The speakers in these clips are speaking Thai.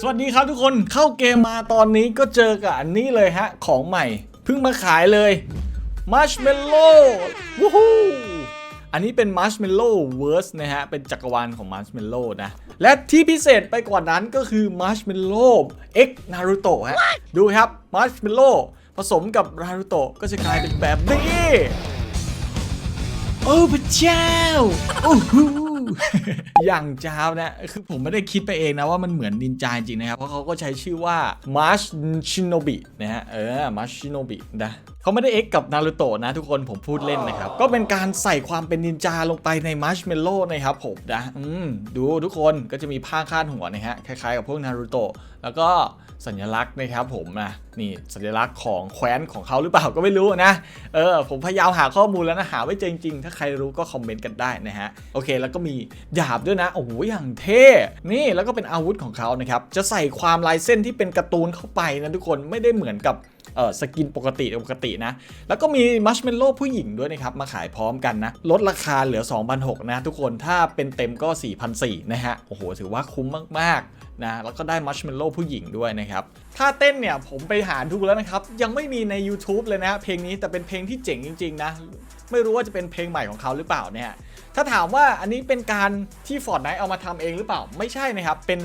สวัสดีครับทุกคนเข้าเกมมาตอนนี้ก็เจอกับอันนี้เลยฮะ ของใหม่เพิ่งมาขายเลย Marshmallow วู้ฮู้อันนี้เป็น Marshmallow Verse นะฮะ เป็นจักรวาลของ Marshmallow นะ และที่พิเศษไปกว่านั้นก็คือ Marshmallow X Naruto ฮะ ดูครับ Marshmallow ผสมกับ Naruto ก็จะกลายเป็นแบบนี้ โอ้พระเจ้าโอ้โห อย่างจ้าวนะคือผมไม่ได้คิดไปเองนะว่ามันเหมือนนินจาจริงนะครับ เพราะเขาก็ใช้ชื่อว่ามาร์ชชิโนบินะฮะเออมาร์ชชินอบินะ เขาไม่ได้เอ็กกับนารูโตะนะทุกคนผมพูดเล่นนะครับ ก็เป็นการใส่ความเป็นนินจาลงไปใน Marshmallow นะครับผมนะอืมดูทุกคนก็จะมีผ้าคาดหัวนะฮะคล้ายๆกับพวกนารูโตะแล้วก็สัญลักษณ์นะครับผมนะนี่สัญลักษณ์ของแคว้นของเขาหรือเปล่าก็ไม่รู้นะเออผมพยายามหาข้อมูลแล้วนะหาไม่เจอจริงๆ ถ้าใครรู้ก็คอมเมนต์กันได้นะฮะโอเค แล้วก็มีดาบด้วยนะโอ้โหอย่างเท่นี่แล้วก็เป็นอาวุธของเขานะครับจะใส่ความลายเส้นที่เป็นการ์ตูนเข้าไปนะทุกคนไม่ได้เหมือนกับ เออสกินปกติปกตินะ แล้วก็มีมัชเมลโล่ผู้หญิงด้วยนะครับ มาขายพร้อมกันนะ ลดราคาเหลือ 2,600 นะทุกคนถ้าเป็นเต็มก็ 4,400 นะฮะ โอ้โห ถือว่าคุ้มมาก ๆนะแล้วก็ได้มัชเมลโล่ผู้หญิงด้วยนะครับถ้าเต้นเนี่ยผมไปหาดูแล้วนะครับ ยังไม่มีใน YouTube เลยนะ เพลงนี้แต่เป็นเพลงที่เจ๋งจริง ๆ นะ ไม่รู้ว่าจะเป็นเพลงใหม่ของเขาหรือเปล่าเนี่ย ถ้าถามว่าอันนี้เป็นการที่ Fortnite เอามาทำเองหรือเปล่า ไม่ใช่นะครับ เป็น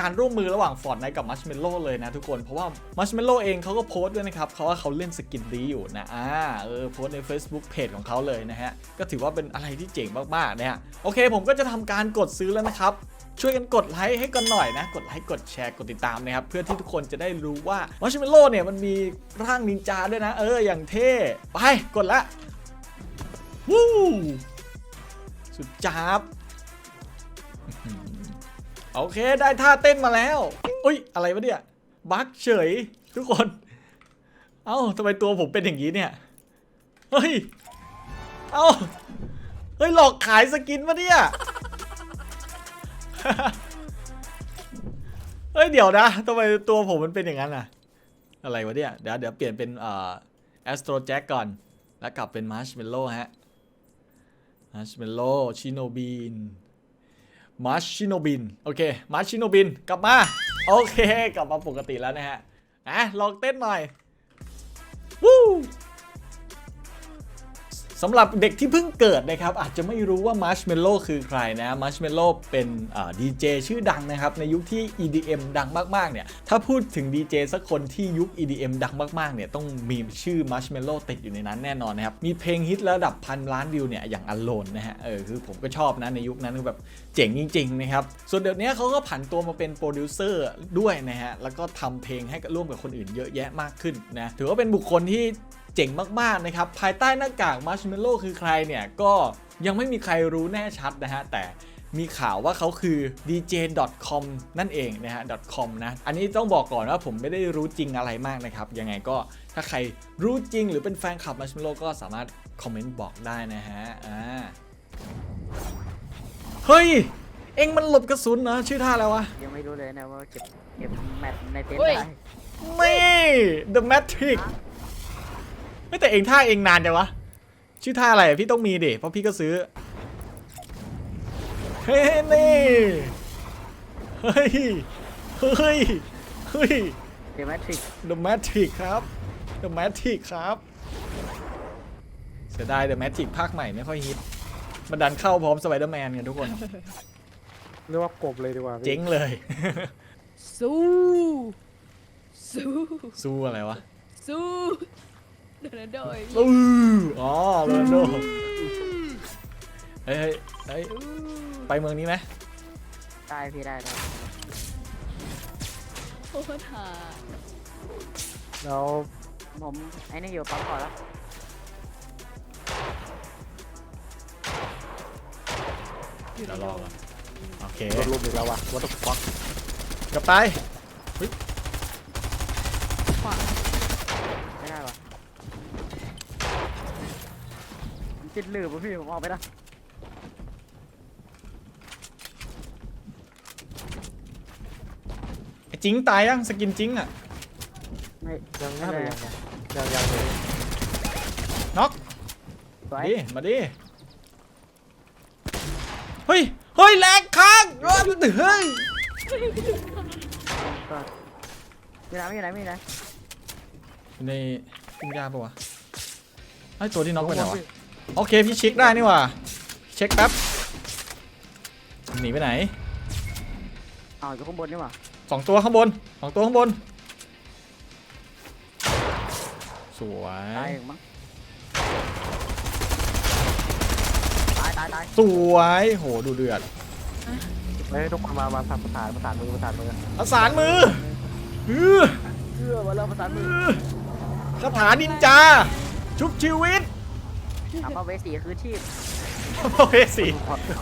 การร่วมมือระหว่าง Fortnite กับ Marshmallow เลยนะทุกคน เพราะว่า Marshmallow เองเขาก็โพสต์ด้วยนะครับเขาว่าเขาเล่นสกินดีอยู่นะอ่าเออโพสต์ใน Facebook Page ของเขาเลยนะฮะ ก็ถือว่าเป็นอะไรที่เจ๋งมากๆนะฮะโอเค ผมก็จะทำการกดซื้อแล้วนะครับช่วยกันกดไลค์ให้กันหน่อยนะ กดไลค์ กดแชร์ กดติดตามนะครับ เพื่อที่ทุกคนจะได้รู้ว่า Marshmallow เนี่ยมันมีร่างนินจาด้วยนะ เออ อย่างเท่ ไป กดละ วู้ สุดจับโอเคได้ท่าเต้นมาแล้วอุ้ยอะไรวะเนี่ยบั๊กเฉยทุกคน เอ้าทำไมตัวผมเป็นอย่างนี้เนี่ย เฮ้ย เอ้า เฮ้ยหลอกขายสกินมาเนี่ย เฮ้ยเดี๋ยวนะทำไมตัวผมมันเป็นอย่างนั้นอะ อะไรวะเนี่ย เดี๋ยวเดี๋ยวเปลี่ยนเป็นเอ่อแอสโตรแจ็คก่อน แล้วกลับเป็นมาร์ชเมลโล่ฮะ มาร์ชเมลโล่ชิโนบินมาร์ชิโนบินโอเคมาร์ชิโนบินกลับมา โอเค กลับมาปกติแล้วนะฮะอะลองเต้นหน่อยวู้ สำหรับเด็กที่เพิ่งเกิดนะครับอาจจะไม่รู้ว่า Marshmallow คือใครนะ Marshmallow เป็นดีเจชื่อดังนะครับในยุคที่ EDM ดังมากๆเนี่ยถ้าพูดถึงดีเจสักคนที่ยุค EDM ดังมากๆเนี่ยต้องมีชื่อ Marshmallow ติดอยู่ในนั้นแน่นอนนะครับมีเพลงฮิตระดับพันล้านวิวเนี่ยอย่าง Alone นะฮะเออคือผมก็ชอบนะในยุคนั้นคือแบบเจ๋งจริงๆนะครับส่วนเดี๋ยวนี้เขาก็ผันตัวมาเป็นโปรดิวเซอร์ด้วยนะฮะแล้วก็ทำเพลงให้ร่วมกับคนอื่นเยอะแยะมากขึ้นนะถือว่าเป็นบุคคลที่ เจ๋งมากๆนะครับ ภายใต้หน้ากากมาร์ชเมลโล่คือใครเนี่ย ก็ยังไม่มีใครรู้แน่ชัดนะฮะ แต่มีข่าวว่าเขาคือ dj.com นั่นเองนะฮะ .com นะ อันนี้ต้องบอกก่อนว่าผมไม่ได้รู้จริงอะไรมากนะครับ ยังไงก็ถ้าใครรู้จริงหรือเป็นแฟนคลับมาร์ชเมลโล่ก็สามารถคอมเมนต์บอกได้นะฮะ อ่า เฮ้ย เอ็งมันหลบกระสุนนะชื่อท่าอะไรวะ ยังไม่รู้เลยนะว่าเก็บเก็บแมตช์ในเต็นท์เฮ้ยได้นี่ The Matrix ไม่แต่เองท่าเองนานจังวะ ชื่อท่าอะไรอะพี่ต้องมีดิเพราะพี่ก็ซื้อ เฮ้ยนี่เฮ้ย เฮ้ย เฮ้ย เดอะแมทริก The Matrix ครับ The Matrix ครับเสียดาย The Matrix ภาคใหม่ไม่ค่อยฮิตมันดันเข้าพร้อมสไปเดอร์แมนกันทุกคน เรียกว่ากบเลยดีกว่าพี่เจ๊งเลย สู้ สู้ สู้อะไรวะ สู้ เดินโดยสู้อ๋อโรนัลโดเฮ้ยเฮ้ยเฮ้ยสู้ไปเมืองนี้ไหมได้พี่ได้ได้โอ้หาแล้วผมไอ้นี่อยู่ปั๊มก่อนแล้วเดี๋ยวรอก่อนโอเคโดนลุมอีกแล้ววะวัตถุฟักกลับไป ขวา ไม่ได้ปะผม ติดหลืบป่ะพี่ผมออกไปได้ไอ้จิงตายยังสกินจิงอะไม่ยังไม่น่าเลจะยยังยังยังเลยน็อกสวยดิมาดิเฮ้ยเฮ้ยแรงค้างเฮ้ยเฮ้ยตัวมีไหนมีไหนมีไหนอยู่ในปิ้งย่างปะวะไอตัวที่น็อกไปไหนวะ โอเคพี่เช็คได้นี่หว่า เช็คแป๊บหนีไปไหนอ้าวอยู่ข้างบนนี่หว่าสองตัวข้างบนสองตัวข้างบน สวตายย อีกมั้งตายตายตายสวย โหดูเดือดเฮ้ยทุกคนมามาทำประสานประสานมือประสานมือประสานมือฮือเชื่อว่าเราประสานมือคาถานินจา ชุบชีวิต อัมพาเวสีคือชีพสัมภเวสี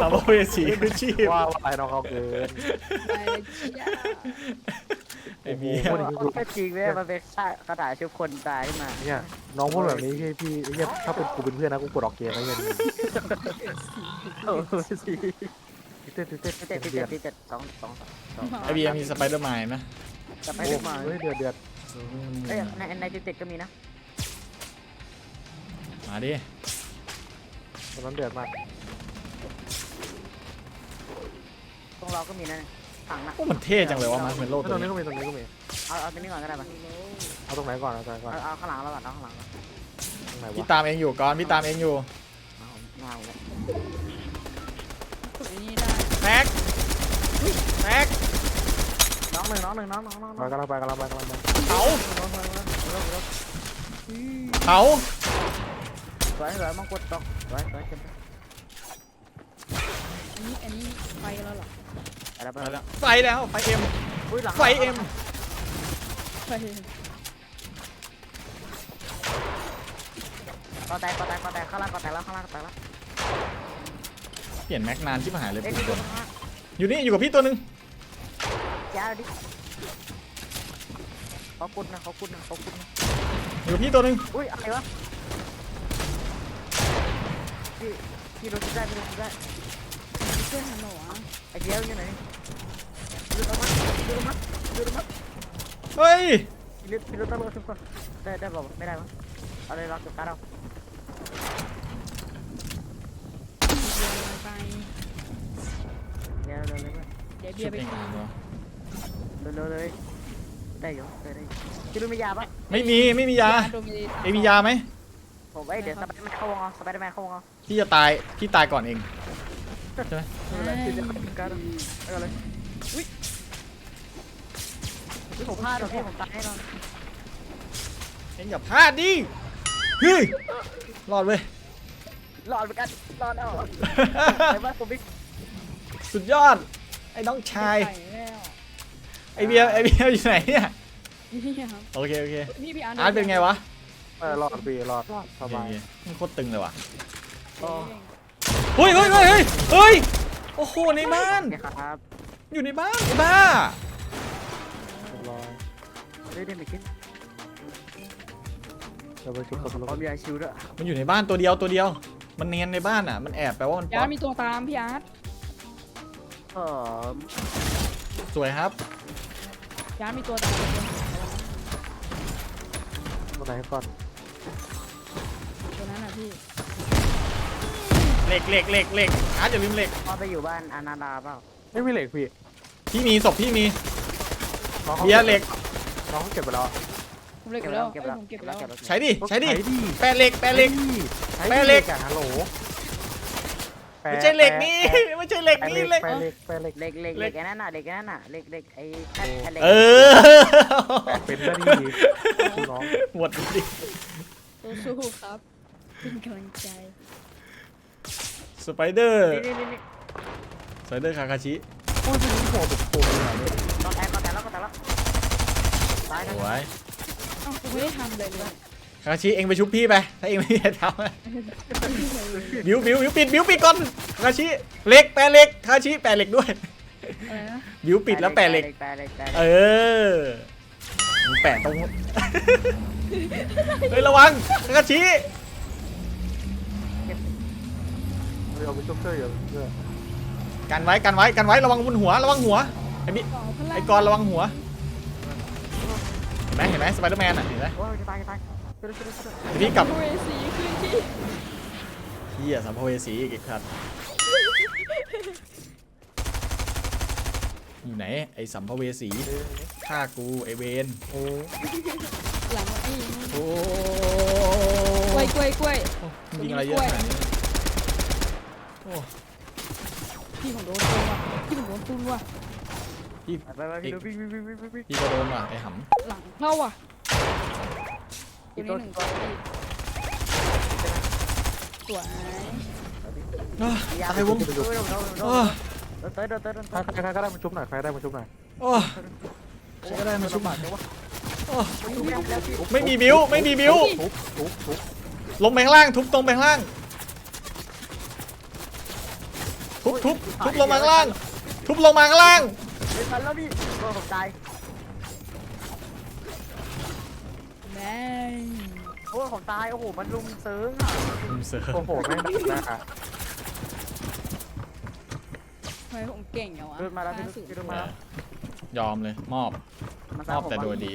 สัมภเวสีคือชีพว่าว่าไอ้น้องเขาเกินไปเลยจ้าไอ้เบียโอ้ร์โหก็จริงเว้ยมันเป็นคาถาชุบคนตายขึ้นมาเนี่ยน้องพูดแบบนี้พี่พี่ไอ้เหี้ยถ้าเป็นกูเป็นเพื่อนนะกูกดออกเกมไอ้เหี้ยโอ้สีเต้นเต้นเจ็เต้ดนที่เดืเจ็อดดที่เจ็ดสองสองสองไอ้เบียร์มีสไปเดอร์แมนนะจะไปโอ้ถึงมาเฮ้ยเดือดเดือดเอ้ยในในที่เจ็ดก็มีนะ มาดิ ตอนนั้นเดือดมากตรงเราก็มีนะถังนะโอ้มันเท่จังเลยว่ามาร์ชเมลโล่ตตัรวงนี้นี้ก็มีตรงนี้ก็มี เอาเอาตรงนี้ก่อนก็ได้ปะเอาตรงไหนก่อนเอาตรงไหนก่อนเอาเอาข้างหลังเราก่อนเอาข้างหลังเราตรงไหนพี่วะตามเองอยู่ก่อนพี่ตามเองอยู่เอาเอาเลยไอ้นี่ได้แม็กแม็กน้องหนึ่งน้องหนึ่งน้องน้องน้องไปกำลังไปกำลังไปกำลังไปเขาน้องน้องน้องน้องเขา สวยสวยมังกรตกสวยสวยเจ็บอันนี้อันนี้ไปแล้วเหรออะไรไปบ้างแล้วไฟแล้วไฟเอ็มอุ้ยหลังไฟเอ็มไปก็แตกก็แตกก็แตกข้างล่างก็แตกแล้วข้างล่างก็แตกแล้วเปลี่ยนแม็กนานชิบหายเลยเอ้ยปืมีนตัตัววข้างล่างอยู่นี่อยู่กับพี่ตัวหนึงยาวดิเขากุดนะเขากุดนะเขากุดนะอยู่กับพี่ตัวหนึงอุ้ยอะไรวะ พี่พี่รถได้พี่รถได้เพื่อนฮัลโหลอะไอ้เดียวอยู่ไหนดูรงมั้ยดูรงมั้ยดูรงมั้ยเฮ้ยพี่รถพี่รถตำรวจทุกคนได้ได้บอกไม่ได้มั้งเอาเลยล็อกกับการเราเดี๋ยวไปเร็วเร็วเร็วเดี๋ยวเบียร์ไปกินเร็วเร็วเลยได้อยู่ได้ได้พี่รู้ไมียาปะไม่มีไม่มียาดมิเนตเองมียาไหม ผมไอ้เดี๋ยวสไปเดอร์แมนเข้าวงเอาสไปเดอร์แมนเข้าวงเอาพี่จะตายพี่ตายก่อนเองใช่ไหมพี่จะการเอาเลยอุ้ยผมพลาดพี่ผมตายแน่นอนเองอย่าพลาดดิเฮ้ยรอดเว้ยรอดเหมือนกันรอดเอาไอ้บ้านผมบิ๊กสุดยอด ไอ้น้องชาย ไปแล้วไอเบียร์ไอเบียร์อยู่ไหนเนี่ยนี่ครับโอเคโอเคนี่พี่อาร์ตอาร์ตเป็นไงวะ เออรอดปีรอดสบายมันโคตรตึงเลยว่ะโอ้เฮ้ยเฮ้ยเฮ้ยเฮ้ยเฮ้ยโอ้โหในบ้าน นี่ครับอยู่ในบ้านไอ้บ้าเรียบร้อยเฮ้ยได้ไม่คิดเราไปชุดคนพร้อมยาชิวด้วยมันอยู่ในบ้านตัวเดียวตัวเดียว มันเนียนในบ้านอะ มันแอบแปลว่ามันยาร์ตมีตัวตามพี่อาร์ตเออสวยครับยาร์ตมีตัวตามตรงไหนก่อน พี่เหล็กเหล็กเหล็กเหล็กอาร์ตอย่าลืมเหล็ก พ่อไปอยู่บ้านอนาดาเปล่าไม่มีเหล็กพี่พี่มีศพพี่มีน้องเขาเบียร์เหล็ก น้องเขาเก็บไปแล้วผมเล็กไปแล้วเอ้ยผมเก็บไปแล้วใช้ดิใช้ดิใช้ดิแปะเหล็กแปะเหล็ก ใช้แปะเหล็ก อะฮัลโหลแปะไม่ใช่เหล็กนี่แปะไม่ใช่เหล็กแปะนี่เหเหล็ล็กกแปะเหล็กแปะเหล็กเล็กเล็กเล็กไอ้นั่นน่ะเล็กไอ้นั่นน่ะเล็กเล็กไอ้แค่แค่เล็กเออแปะเป็นได้ดีคุณน้องหมดดิสู้ๆครับ เป็นกำลังใจสไปเดอร์นี่นี่นี่สไปเดอร์คาคาชิพูดถึงโหดตัวเลยเนี่ยก็แตกก็แตกแล้วก็แตกแล้วตายสนะวยอ้าวกูไม่ได้ทำเลยเลยคาคาชิเองไปชุบพี่ไปถ้าเองไม่ได้ทำอะบิวบิวบิวปิดบิวปิดก่อนคาคาชิเหล็กแปะเหล็กคาคาชิแปะเหล็กด้วยอะไรนะบิวปิดแล้วแปะเหล็ก แปะเหล็กแปะเออมึงแปะตรง เฮ้ยระวังคาคาชิ เอาไปชุบเสื้ออยู่เสื้อกันไว้กันไว้กันไว้ระวังบนหัวระวังหัวไอ้บิต่อพลังไอ้กรระวังหัวเห็นไหมเห็นไหมสไปเดอร์แมนอะเห็นไหมโอ้ยจะตายจะตายช่วยด้วยช่วยด้วยช่วยด้วยเดี๋ยวพี่กลับเวสีคืนที่เฮียสัมภเวสีอีกครับอยู่ไหนไอ้สัมภเวสีฆ่ากูไอ้เวนเออหลังไอ้โอ้กล้วยกล้วยกล้วยยิงอะไรเยอะขนาดนี้ โอ้พี่ผมโดนตุนว่ะพี่ผมโดนตุนว่ะพี่ไปไปพี่ดูวิ่งวิ่งวิ่งวิ่งวิ่งวิ่งพี่ก็โดนว่ะไอ้หหลังเข้าว่ะอีตัวกนี้ตัวหนึ่งตัวตัวสวยำอ้าวตายวงโดนโดนโดนโดนอ้าวโดนเตยโดนเตยโดนใคเตรยใครใครก็ได้มาชุบหน่อยใครได้มาชุบหน่อยอ้าวใครก็ได้มาชุบหมัดเลยวะอ้าวชุบแล้วแล้วพี่ไม่มีบิวไม่มีบิวทุบทุบทุบลงไปข้างล่างทุบตรงไปข้างล่าง ทุบทุบทุบลงมาข้างล่าง ทุบลงมาข้างล่างไม่ทันแล้วพี่โดนผมตายแม่งโอ้ผมตาย โอ้โห มันลุมเซิร์งอะเสือโอ้โหแม่งหนักนะทำไมผมเก่งอย่างวะเดินมาแล้วพี่ห้สิบพี่เดินมาแล้วยอมเลยมอบมาซ้ำผมแต่โดยดี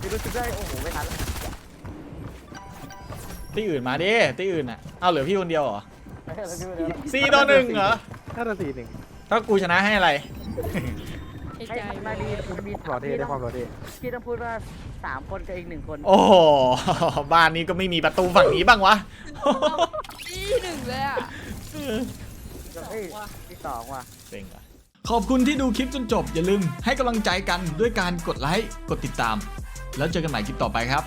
พี่ดูชุดได้ โอ้โห ไม่ทันแล้วที่อื่นมาดิที่อื่นอะเอาเหลือพี่คนเดียวเหรอ ไม่ทันแล้วพี่เดินสี่ต่อหนึ่งเหรอน่าจะสี่หนึ่งถ้ากูชนะให้อะไรไอ้ให้ใจมาดีเว้ยมีรอเดได้ความรอเดพี่ต้องพูดว่าสามคนกับอีกหนึ่งคนโอ้โห บ้านนี้ก็ไม่มีประตูฝั่งนี้บ้างวะ ที่หนึ่งเลยอะเอ้ยที่สองว่ะ เซ็งอะ ขอบคุณที่ดูคลิปจนจบ อย่าลืมให้กำลังใจกันด้วยการกดไลค์ กดติดตาม แล้วเจอกันใหม่คลิปต่อไปครับ